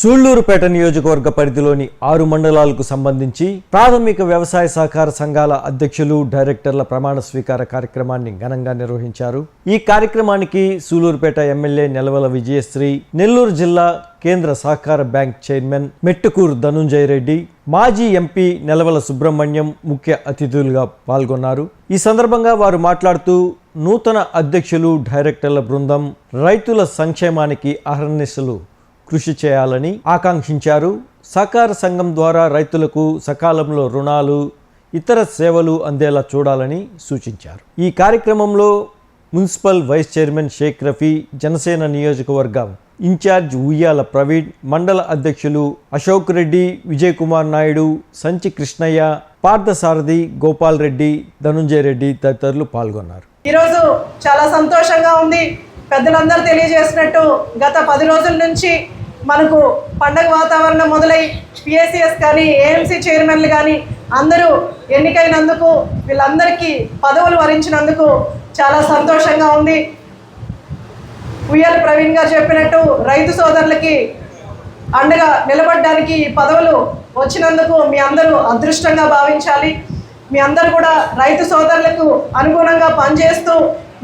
సూళ్ళూరుపేట నియోజకవర్గ పరిధిలోని ఆరు మండలాలకు సంబంధించి ప్రాథమిక వ్యవసాయ సహకార సంఘాల అధ్యక్షులు డైరెక్టర్ల ప్రమాణ స్వీకార కార్యక్రమాన్ని ఘనంగా నిర్వహించారు. ఈ కార్యక్రమానికి సూళ్ళూరుపేట ఎమ్మెల్యే నెలవల విజయశ్రీ నెల్లూరు జిల్లా కేంద్ర సహకార బ్యాంక్ చైర్మన్ మెట్టుకూరు ధనుంజయ రెడ్డి మాజీ ఎంపీ నెలవల సుబ్రహ్మణ్యం ముఖ్య అతిథులుగా పాల్గొన్నారు. ఈ సందర్భంగా వారు మాట్లాడుతూ నూతన అధ్యక్షులు డైరెక్టర్ల బృందం రైతుల సంక్షేమానికి అహర్నిశలు కృషి చేయాలని ఆకాంక్షించారు. సహకార సంఘం ద్వారా రైతులకు సకాలంలో రుణాలు ఇతర సేవలు అందేలా చూడాలని సూచించారు. ఈ కార్యక్రమంలో municipal vice chairman Sheikh Rafi Janasena నియోజకవర్గం ఇన్ఛార్జ్ ఉయ్యాల ప్రవీణ్ మండల అధ్యక్షులు అశోక్ రెడ్డి విజయ్ కుమార్ నాయుడు సంచి కృష్ణయ్య పార్థసారథి గోపాల్ రెడ్డి ధనుంజయ రెడ్డి తదితరులు పాల్గొన్నారు. ఈరోజు చాలా సంతోషంగా ఉంది. పెద్దలందరూ తెలియజేసినట్టు గత పది రోజుల నుంచి మనకు పండగ వాతావరణం మొదలై పిఎస్సిఎస్ కానీ ఏఎంసీ చైర్మన్లు కానీ అందరూ ఎన్నికైనందుకు వీళ్ళందరికీ పదవులు వరించినందుకు చాలా సంతోషంగా ఉంది. ఉయ్యాల ప్రవీణ్ గారు చెప్పినట్టు రైతు సోదరులకి అండగా నిలబడడానికి ఈ పదవులు వచ్చినందుకు మీ అందరూ అదృష్టంగా భావించాలి. మీ అందరూ కూడా రైతు సోదరులకు అనుగుణంగా పనిచేస్తూ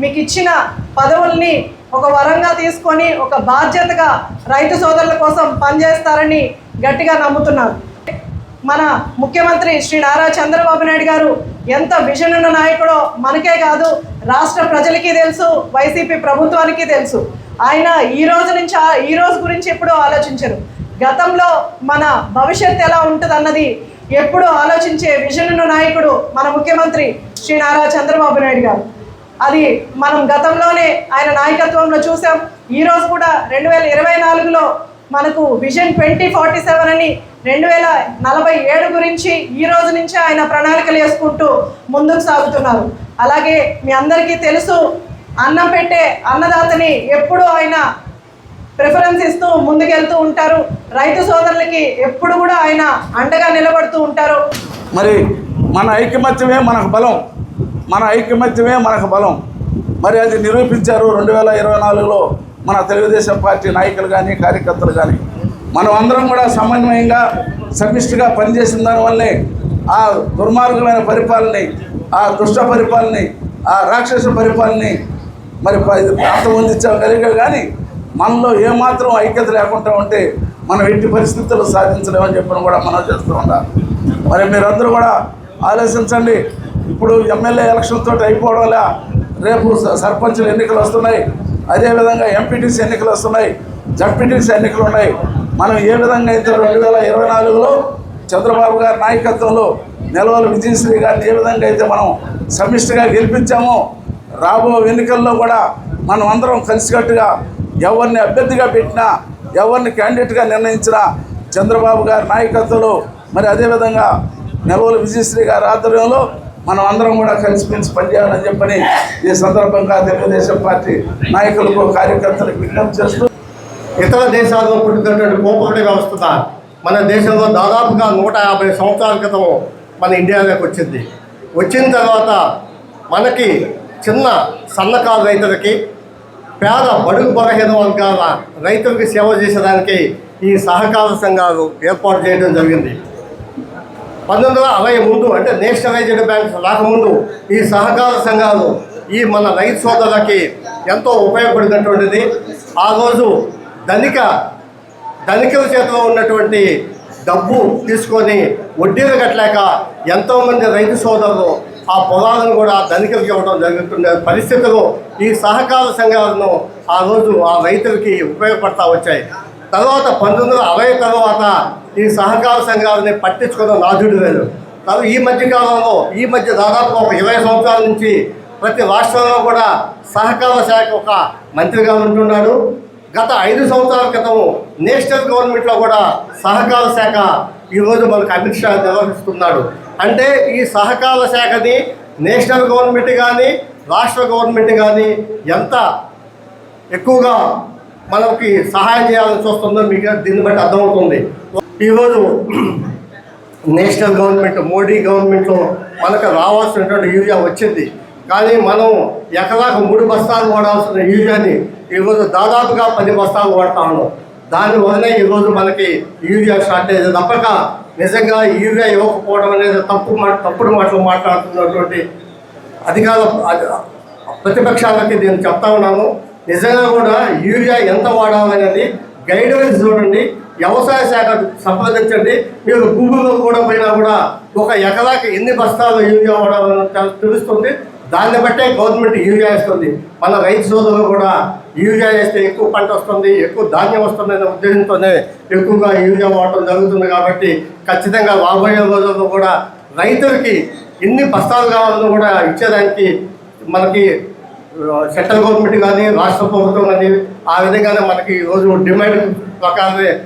మీకు ఇచ్చిన పదవుల్ని ఒక వరంగా తీసుకొని ఒక బాధ్యతగా రైతు సోదరుల కోసం పనిచేస్తారని గట్టిగా నమ్ముతున్నారు. మన ముఖ్యమంత్రి శ్రీ నారా చంద్రబాబు నాయుడు గారు ఎంత విజన్ ఉన్న నాయకుడో మనకే కాదు రాష్ట్ర ప్రజలకి తెలుసు వైసీపీ ప్రభుత్వానికి తెలుసు. ఆయన ఈ రోజు నుంచి ఈ రోజు గురించి ఎప్పుడూ ఆలోచించరు. గతంలో మన భవిష్యత్ ఎలా ఉంటుందన్నది ఎప్పుడూ ఎప్పుడు ఆలోచించే విజన్ ఉన్న నాయకుడు మన ముఖ్యమంత్రి శ్రీ నారా చంద్రబాబు నాయుడు గారు. అది మనం గతంలోనే ఆయన నాయకత్వంలో చూసాం. ఈ రోజు కూడా రెండు వేల ఇరవై నాలుగులో మనకు విజన్ ట్వంటీ ఫార్టీ సెవెన్ అని రెండు వేల నలభై ఏడు గురించి ఈ రోజు నుంచే ఆయన ప్రణాళికలు వేసుకుంటూ ముందుకు సాగుతున్నారు. అలాగే మీ అందరికీ తెలుసు అన్నం పెట్టే అన్నదాతని ఎప్పుడూ ఆయన ప్రిఫరెన్స్ ఇస్తూ ముందుకెళ్తూ ఉంటారు. రైతు సోదరులకి ఎప్పుడు కూడా ఆయన అండగా నిలబడుతూ ఉంటారు. మరి మన ఐకమత్యమే మనకు బలం. మన ఐకమత్యమే మనకు బలం. మరి అది నిరూపించారు రెండు వేల ఇరవై నాలుగులో మన తెలుగుదేశం పార్టీ నాయకులు కానీ కార్యకర్తలు కానీ మనం అందరం కూడా సమన్వయంగా సమిష్టిగా పనిచేసిన దానివల్లే ఆ దుర్మార్గమైన పరిపాలనని ఆ దుష్ట పరిపాలనని ఆ రాక్షస పరిపాలనని మరి అంతమొందించగలిగా కానీ మనలో ఏమాత్రం ఐక్యత లేకుండా ఉంటే మనం ఎట్టి పరిస్థితుల్లో సాధించలేమని చెప్పిన కూడా మనం చేస్తూ ఉండాలి. మరి మీరందరూ కూడా ఆలోచించండి. ఇప్పుడు ఎమ్మెల్యే ఎలక్షన్తో అయిపోవడం వల్ల రేపు స- సర్పంచుల ఎన్నికలు వస్తున్నాయి. అదేవిధంగా ఎంపీటీసీ ఎన్నికలు వస్తున్నాయి. జడ్పీటీసీ ఎన్నికలు ఉన్నాయి. మనం ఏ విధంగా అయితే రెండు వేల ఇరవై నాలుగులో చంద్రబాబు గారి నాయకత్వంలో నెలవల విజయశ్రీ గారిని ఏ విధంగా అయితే మనం సమిష్టిగా గెలిపించామో రాబో ఎన్నికల్లో కూడా మనం అందరం కలిసికట్టుగా ఎవరిని అభ్యర్థిగా పెట్టినా ఎవరిని క్యాండిడేట్గా నిర్ణయించినా చంద్రబాబు గారి నాయకత్వంలో మరి అదేవిధంగా నెలవల విజయశ్రీ గారి ఆధ్వర్యంలో మనం అందరం కూడా కలిసిమెలిసి పనిచేయాలని చెప్పని ఈ సందర్భంగా తెలుగుదేశం పార్టీ నాయకులకు కార్యకర్తలకు విజ్ఞప్తి చేస్తూ ఇతర దేశాల్లో పుట్టినటువంటి కోపకటి వ్యవస్థ మన దేశంలో దాదాపుగా నూట యాభై సంవత్సరాల క్రితం మన ఇండియాలోకి వచ్చింది. వచ్చిన తర్వాత మనకి చిన్న సన్నకారు రైతులకి పేద బడుగు బలహీన వర్గాల రైతులకి సేవ చేసేదానికి ఈ సహకార సంఘాలు ఏర్పాటు చేయడం జరిగింది. పంతొమ్మిది వందల అరవై ముందు అంటే నేషనలైజ్డ్ బ్యాంక్స్ రాకముందు ఈ సహకార సంఘాలు ఈ మన రైతు సోదరులకి ఎంతో ఉపయోగపడినటువంటిది. ఆ రోజు ధనిక ధనికుల చేతిలో ఉన్నటువంటి డబ్బు తీసుకొని వడ్డీలు కట్టలేక ఎంతోమంది రైతు సోదరులు ఆ పొలాలను కూడా ధనికులకి ఇవ్వడం జరుగుతున్న పరిస్థితులు ఈ సహకార సంఘాలను ఆ రోజు ఆ రైతులకి ఉపయోగపడతా వచ్చాయి. తర్వాత పంతొమ్మిది వందల అరవై తర్వాత ఈ సహకార సంఘాలని పట్టించుకున్న నాజుడు వేరు. తర్వాత ఈ మధ్య కాలంలో ఈ మధ్య దాదాపు ఒక ఇరవై సంవత్సరాల నుంచి ప్రతి రాష్ట్రంలో కూడా సహకార శాఖ ఒక మంత్రిగా ఉంటున్నాడు. గత ఐదు సంవత్సరాల క్రితం నేషనల్ గవర్నమెంట్లో కూడా సహకార శాఖ ఈరోజు మనకు అమిత్ షా నిర్వహిస్తున్నాడు. అంటే ఈ సహకార శాఖని నేషనల్ గవర్నమెంట్ కానీ రాష్ట్ర గవర్నమెంట్ కానీ ఎంత ఎక్కువగా మనకి సహాయం చేయాలని చూస్తుందో మీకు దీన్ని బట్టి అర్థమవుతుంది. ఈరోజు నేషనల్ గవర్నమెంట్ మోడీ గవర్నమెంట్లో మనకు రావాల్సినటువంటి యూరియా వచ్చింది. కానీ మనం ఎకరాకు మూడు బస్తాలు వాడాల్సిన యూరియాని ఈరోజు దాదాపుగా పది బస్తాలు వాడతా ఉన్నాం. దాని వలన ఈరోజు మనకి యూరియా షార్టేజ్ తప్పక నిజంగా యూరియా ఇవ్వకపోవడం అనేది తప్పు మాట తప్పుడు మాటలు మాట్లాడుతున్నటువంటి అధికార ప్రతిపక్షాలకి నేను చెప్తా ఉన్నాను. నిజంగా కూడా యూరియా ఎంత వాడాలనేది గైడ్లైన్స్ చూడండి. వ్యవసాయ శాఖ సంప్రదించండి. మీరు భూమిలో కూడా పోయినా కూడా ఒక ఎకరాకి ఎన్ని బస్తాలు యూరియా వాడాలని తెలుస్తుంది. దాన్ని బట్టే గవర్నమెంట్ యూరియా ఇస్తుంది. మన రైతు సోదరులు కూడా యూరియా వేస్తే ఎక్కువ పంట వస్తుంది ఎక్కువ ధాన్యం వస్తుంది అనే ఉద్దేశంతోనే ఎక్కువగా యూరియా వాడటం జరుగుతుంది కాబట్టి ఖచ్చితంగా రాబోయే రోజుల్లో కూడా రైతులకి ఎన్ని బస్తాలు కావాలని కూడా ఇచ్చేదానికి మనకి సెంట్రల్ గవర్నమెంట్ కానీ రాష్ట్ర ప్రభుత్వం కానీ ఆ విధంగానే మనకి ఈరోజు డిమాండ్ ప్రకారమే